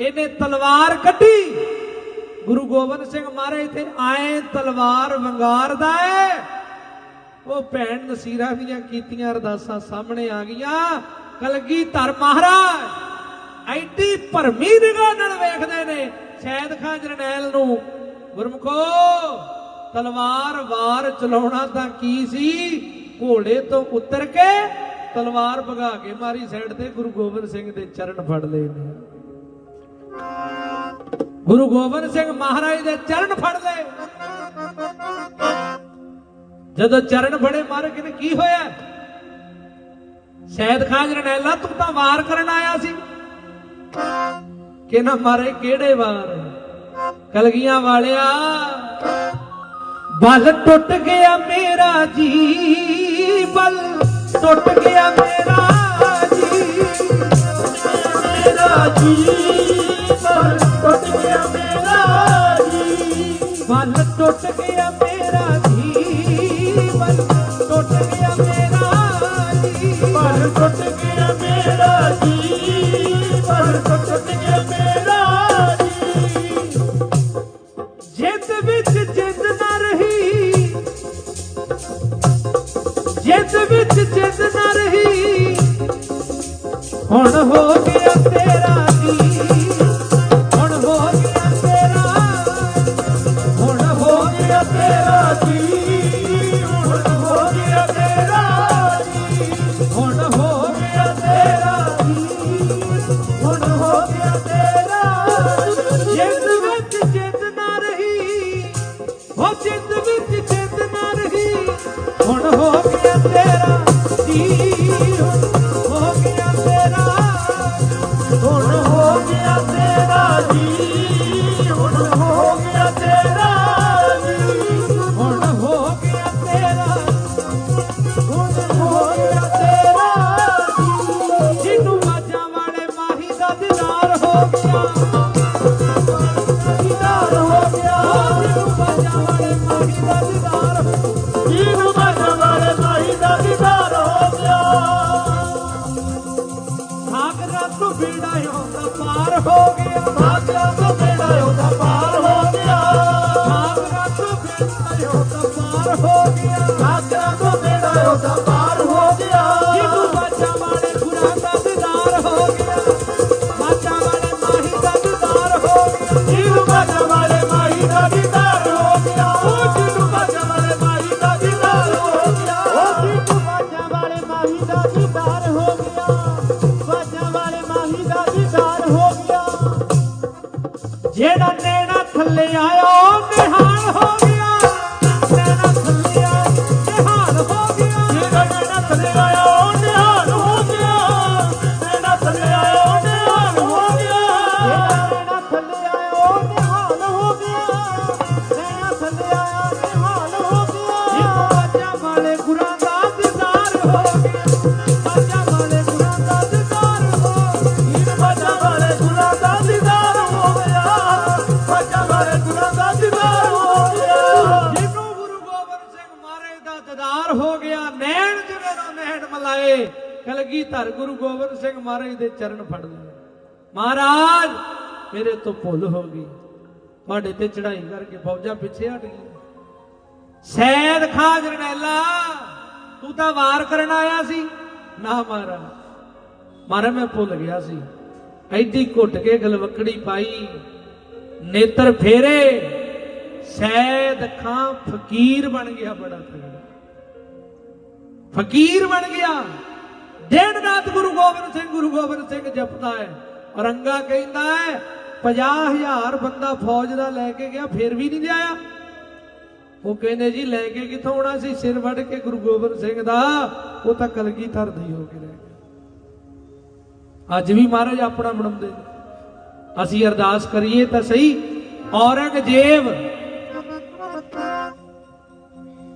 ਇਹਨੇ ਤਲਵਾਰ ਕੱਢੀ। ਗੁਰੂ ਗੋਬਿੰਦ ਸਿੰਘ ਮਹਾਰਾਜ ਇੱਥੇ ਆਏ ਤਲਵਾਰ ਵੰਗਾਰਦਾ ਹੈ। ਉਹ ਭੈਣ ਨਸੀਰਾ ਦੀਆਂ ਕੀਤੀਆਂ, ਅਰਦਾਸਾਂ ਸਾਹਮਣੇ ਆ ਗਈਆਂ। ਕਲਗੀ ਧਰ ਮਹਾਰਾਜ, ਐਡੀ ਭਰਮੀ ਨਿਗਾਹ ਨਾਲ ਵੇਖਦੇ ਨੇ ਸ਼ੈਦ ਖਾਂ ਜਰਨੈਲ ਨੂੰ। ਗੁਰਮਖੋ, ਤਲਵਾਰ ਵਾਰ ਚਲਾਉਣਾ ਤਾਂ ਕੀ ਸੀ? ਘੋੜੇ ਤੋਂ ਉਤਰ ਕੇ ਤਲਵਾਰ ਭਗਾ ਕੇ ਮਾਰੀ ਸਾਈਡ ਤੇ, ਗੁਰੂ ਗੋਬਿੰਦ ਸਿੰਘ ਦੇ ਚਰਨ ਫੜ ਲਏ ਨੇ। ਗੁਰੂ ਗੋਬਿੰਦ ਸਿੰਘ ਮਹਾਰਾਜ ਦੇ ਚਰਨ ਫੜ ਲਏ। ਜਦੋਂ ਚਰਨ ਬੜੇ ਮਾਰੇ ਕਿ ਕੀ ਹੋਇਆ? ਸ਼ਾਇਦ ਖਾਨ ਜਰਨੈਲਾ ਤੂੰ ਤਾਂ ਵਾਰ ਕਰਨ ਆਇਆ ਸੀ। ਕਿ ਮਾਰੇ ਕਿਹੜੇ ਵਾਰ? ਕਲਗੀਆਂ ਵਾਲਿਆ, ਬਲ ਟੁੱਟ ਗਿਆ ਮੇਰਾ ਜੀ, ਬਲ ਟੁੱਟ ਗਿਆ ਮੇਰਾ ਜੀ ਮੇਰਾ ਜੀ ਪਰ ਟੁੱਟ ਗਿਆ ਮੇਰਾ ਜੀ, ਬਲ ਟੁੱਟ ਗਿਆ ਟੁੱਟ ਗਿਆ ਮੇਰਾ ਜੀ, ਪਰ ਟੁੱਟ ਗਿਆ ਮੇਰਾ ਜੀ। ਜਿੱਤ ਵਿੱਚ ਜਿੱਦ ਨਾ ਰਹੀ, ਜਿੱਦ ਵਿੱਚ ਜਿੱਦ ਨਾ ਰਹੀ। ਹੁਣ ਹੋ ਹੋ ਗਿਆ। ਸਾਥਾਂ ਤੋਂ ਬੇੜਾ ਉਹਦਾ ਮਹਾਰਾਜ ਦੇ ਚਰਨ ਫੜ ਲਏ। ਮਹਾਰਾਜ, ਮੇਰੇ ਤੋਂ ਭੁੱਲ ਹੋ ਗਈ। ਤੁਹਾਡੇ ਤੇ ਚੜਾਈ ਕਰਕੇ ਫੌਜਾਂ ਪਿੱਛੇ ਹਟ ਗਈਆਂ ਸੈਦ ਖਾਂ ਜਰਨੈਲਾ, ਤੂੰ ਤਾਂ ਵਾਰ ਕਰਨ ਆਇਆ ਸੀ। ਨਾ ਮਹਾਰਾਜ ਮਹਾਰਾਜ, ਮੈਂ ਭੁੱਲ ਗਿਆ ਸੀ। ਐਡੀ ਘੁੱਟ ਕੇ ਗਲਵਕੜੀ ਪਾਈ, ਨੇਤਰ ਫੇਰੇ। ਸੈਦ ਖਾਂ ਫਕੀਰ ਬਣ ਗਿਆ ਬੜਾ ਤਗੜਾ ਫਕੀਰ ਬਣ ਗਿਆ। ਦਿਨ ਰਾਤ ਗੁਰੂ ਗੋਬਿੰਦ ਸਿੰਘ, ਗੁਰੂ ਗੋਬਿੰਦ ਸਿੰਘ ਜਪਦਾ ਹੈ। ਔਰੰਗਾ ਕਹਿੰਦਾ ਹੈ 50000 ਬੰਦਾ ਫੌਜ ਦਾ ਲੈ ਕੇ ਗਿਆ, ਫਿਰ ਵੀ ਨਹੀਂ ਲਿਆਇਆ? ਉਹ ਕਹਿੰਦੇ, ਜੀ, ਲੈ ਕੇ ਕਿੱਥੋਂ ਆਉਣਾ ਸੀ? ਸਿਰ ਵੱਢ ਕੇ ਗੁਰੂ ਗੋਬਿੰਦ ਸਿੰਘ ਦਾ, ਉਹ ਤਾਂ ਕਲਗੀ ਧਰਦੀ ਹੋ ਕੇ ਰਹਿ ਗਿਆ। ਅੱਜ ਵੀ ਮਹਾਰਾਜ ਆਪਣਾ ਬਣਾਉਂਦੇ ਅਸੀਂ ਅਰਦਾਸ ਕਰੀਏ ਤਾਂ ਸਹੀ। ਔਰੰਗਜ਼ੇਬ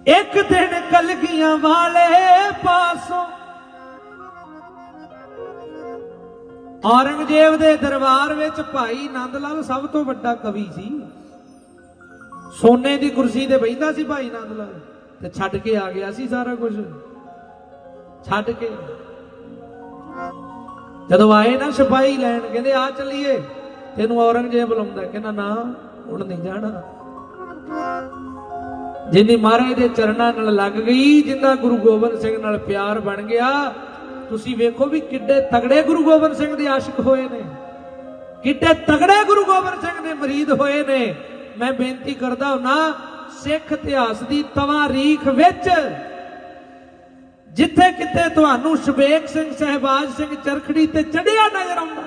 ਇੱਕ ਦਿਨ ਕਲਗੀਆਂ ਵਾਲੇ ਪਾਸੋਂ ਔਰੰਗਜ਼ੇਬ ਦੇ ਦਰਬਾਰ ਵਿੱਚ ਭਾਈ ਨੰਦ ਲਾਲ ਸਭ ਤੋਂ ਵੱਡਾ ਕਵੀ ਸੀ। ਸੋਨੇ ਦੀ ਕੁਰਸੀ ਤੇ ਬੈਠਾ ਸੀ ਭਾਈ ਨੰਦ ਲਾਲ ਤੇ ਛੱਡ ਕੇ ਆ ਗਿਆ ਸੀ ਸਾਰਾ ਕੁਝ। ਛੱਡ ਕੇ। ਜਦੋਂ ਆਏ ਨਾ ਸਿਪਾਹੀ ਲੈਣ, ਕਹਿੰਦੇ, ਆ ਚੱਲੀਏ। ਤੈਨੂੰ ਔਰੰਗਜ਼ੇਬ ਬੁਲਾਉਂਦਾ ਕਹਿੰਦਾ, ਨਾ, ਹੁਣ ਨਹੀਂ ਜਾਣਾ। ਜਿੰਨੀ ਮਹਾਰਾਜ ਦੇ ਚਰਨਾਂ ਨਾਲ ਲੱਗ ਗਈ ਜਿੰਦਾ ਗੁਰੂ ਗੋਬਿੰਦ ਸਿੰਘ ਨਾਲ ਪਿਆਰ ਬਣ ਗਿਆ ਤੁਸੀਂ ਵੇਖੋ ਵੀ ਕਿੱਡੇ ਤਗੜੇ ਗੁਰੂ ਗੋਬਿੰਦ ਸਿੰਘ ਦੇ ਆਸ਼ਿਕ ਹੋਏ ਨੇ। ਕਿੱਡੇ ਤਗੜੇ ਗੁਰੂ ਗੋਬਿੰਦ ਸਿੰਘ ਦੇ ਮਰੀਦ ਹੋਏ ਨੇ। ਮੈਂ ਬੇਨਤੀ ਕਰਦਾ ਹੁਣਾ ਸਿੱਖ ਇਤਿਹਾਸ ਦੀ ਤਵਾਰੀਖ ਵਿੱਚ ਜਿੱਥੇ ਕਿਤੇ ਤੁਹਾਨੂੰ ਸ਼ਬੇਕ ਸਿੰਘ, ਸਹਿਬਾਜ ਸਿੰਘ ਚਰਖੜੀ ਤੇ ਚੜਿਆ ਨਜ਼ਰ ਆਉਂਦਾ,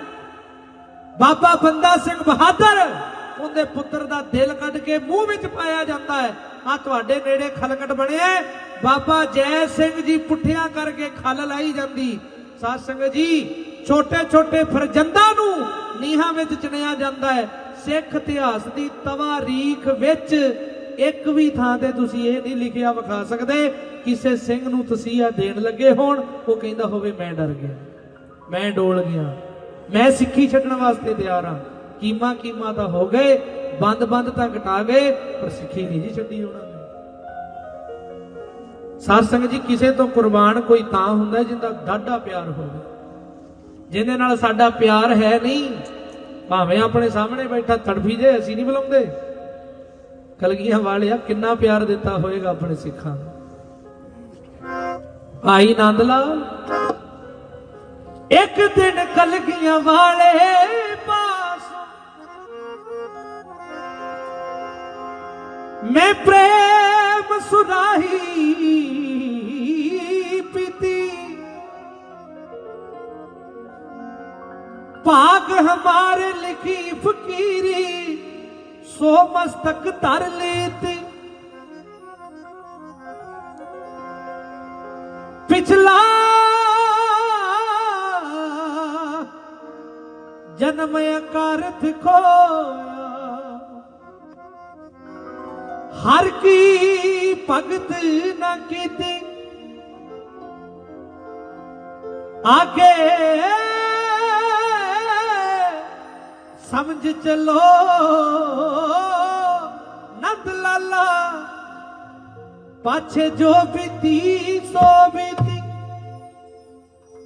ਬਾਬਾ ਬੰਦਾ ਸਿੰਘ ਬਹਾਦਰ, ਉਹਦੇ ਪੁੱਤਰ ਦਾ ਦਿਲ ਕੱਢ ਕੇ ਮੂੰਹ ਵਿੱਚ ਪਾਇਆ ਜਾਂਦਾ ਹੈ। ਆ ਤੁਹਾਡੇ ਨੇੜੇ ਖਲਕਟ ਬਣਿਆ ਹੈ। ਬਾਬਾ ਜੈ ਸਿੰਘ ਜੀ ਪੁੱਠਿਆਂ ਕਰਕੇ ਖਲ ਲਾਈ ਜਾਂਦੀ। ਸਾਧ ਸੰਗਤ ਜੀ ਛੋਟੇ ਛੋਟੇ ਫਰਜੰਦਾਂ ਨੂੰ ਨੀਹਾਂ ਵਿੱਚ ਚਿਣਿਆ ਜਾਂਦਾ ਹੈ ਸਿੱਖ ਇਤਿਹਾਸ ਦੀ ਤਵਾਰੀਖ ਵਿੱਚ ਇੱਕ ਵੀ ਥਾਂ ਤੇ ਤੁਸੀਂ ਇਹ ਨਹੀਂ ਲਿਖਿਆ ਵਿਖਾ ਸਕਦੇ ਕਿਸੇ ਸਿੰਘ ਨੂੰ ਤਸੀਹਾ ਦੇਣ ਲੱਗੇ ਹੋਣ। ਉਹ ਕਹਿੰਦਾ ਹੋਵੇ, ਮੈਂ ਡਰ ਗਿਆ। ਮੈਂ ਡੋਲ ਗਿਆ। ਮੈਂ ਸਿੱਖੀ ਛੱਡਣ ਵਾਸਤੇ ਤਿਆਰ ਹਾਂ। ਕੀਮਾ ਕੀਮਾ ਤਾਂ ਹੋ ਗਏ। ਬੰਦ ਬੰਦ ਤਾਂ ਘਟਾ ਗਏ ਪਰ ਸਿੱਖੀ ਨਹੀਂ ਜੀ ਛੱਡੀ ਉਹਨਾਂ ਨੇ। ਸਾਧ ਸੰਗਤ ਜੀ, ਕਿਸੇ ਤੋਂ ਕੁਰਬਾਨ ਕੋਈ ਤਾਂ ਹੁੰਦਾ ਜਿੰਦਾ ਡਾਢਾ ਪਿਆਰ ਹੋਵੇ। ਜਿਹਦੇ ਨਾਲ ਸਾਡਾ ਪਿਆਰ ਹੈ ਨਹੀਂ, ਭਾਵੇਂ ਆਪਣੇ ਸਾਹਮਣੇ ਬੈਠਾ ਤੜਫੀ ਜੇ, ਅਸੀਂ ਨਹੀਂ ਬੁਲਾਉਂਦੇ। ਕਲਗੀਆਂ ਵਾਲਿਆ, ਕਿੰਨਾ ਪਿਆਰ ਦਿੱਤਾ ਹੋਏਗਾ ਆਪਣੇ ਸਿੱਖਾਂ ਨੂੰ। ਭਾਈ ਨੰਦ ਲਾਲ, ਇੱਕ ਦਿਨ ਕਲਗੀਆਂ ਵਾਲੇ ਪਾਸ ਮੈਂ ਪ੍ਰੇਮ ਸੁਰਾਹੀ ਪੀਤੀ। ਭਾਗ ਹਮਾਰੇ ਲਿਖੀ ਫਕੀਰੀ, ਸੋ ਮਸਤਕ ਧਰ ਲੇਤੇ। ਪਿਛਲਾ ਜਨਮ ਅਕਾਰਥ ਹਰ ਕੀ ਭਗਤ ਨਾ ਕੀਤੀ। ਆਗੇ ਸਮਝ ਚਲੋ, ਨੰਦ ਲਾਲਾ, ਪਾਛੇ ਜੋ ਬੀਤੀ, ਸੋ ਬੀਤੀ।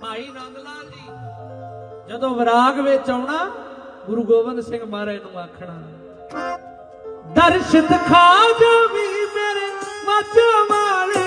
ਭਾਈ ਨੰਦ ਲਾਲ ਜੀ, ਜਦੋਂ ਵਿਰਾਗ ਵਿੱਚ ਆਉਣਾ, ਗੁਰੂ ਗੋਬਿੰਦ ਸਿੰਘ ਮਹਾਰਾਜ ਨੂੰ ਆਖਣਾ। ਦਰਸ਼ਤ ਖਾ ਜਾਵੀ ਮੇਰੇ ਮੱਝ ਮਾਰੇ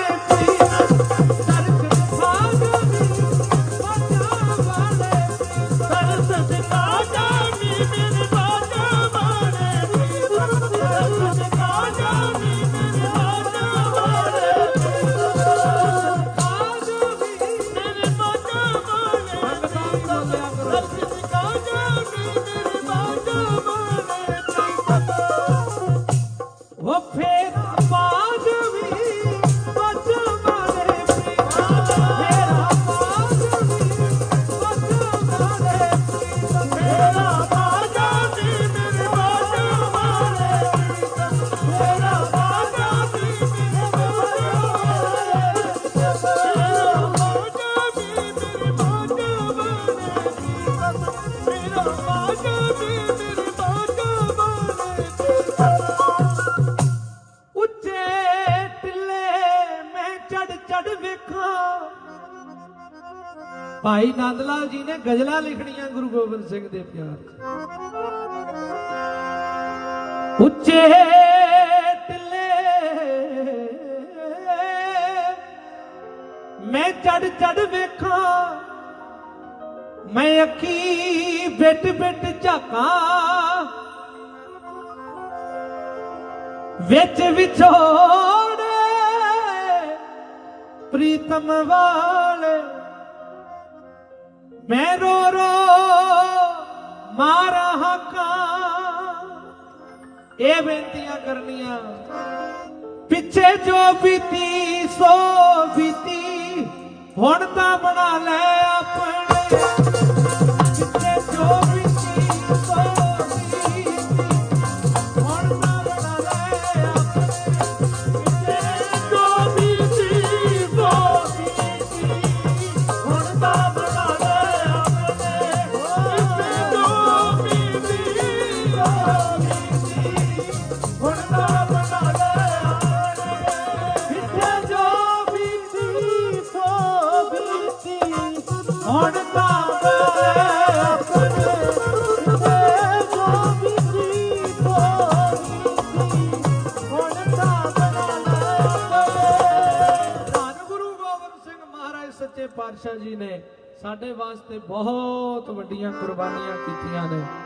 ਭਾਈ ਨੰਦ ਲਾਲ ਜੀ ਨੇ ਗਜ਼ਲਾਂ ਲਿਖਣੀਆਂ ਗੁਰੂ ਗੋਬਿੰਦ ਸਿੰਘ ਦੇ ਪਿਆਰ ਉੱਚੇ ਟਿੱਲੇ ਮੈਂ ਚੜ ਚੜ ਵੇਖਾਂ, ਮੈਂ ਅੱਖੀ ਬਿਟ ਬਿਟ ਝਾਕਾਂ। ਵਿੱਚ ਵਿਛੋੜੇ ਪ੍ਰੀਤਮ ਵਾਲੇ ਮੈਂ ਰੋ ਰੋ ਮਾਰਾ ਹਕਾਂ। ਇਹ ਬੇਨਤੀਆਂ ਕਰਨੀਆਂ। ਪਿੱਛੇ ਜੋ ਬੀਤੀ, ਸੋ ਬੀਤੀ, ਹੁਣ ਤਾਂ ਬਣਾ ਲੈ। ਸਾਡੇ ਵਾਸਤੇ ਬਹੁਤ ਵੱਡੀਆਂ ਕੁਰਬਾਨੀਆਂ ਕੀਤੀਆਂ ਨੇ।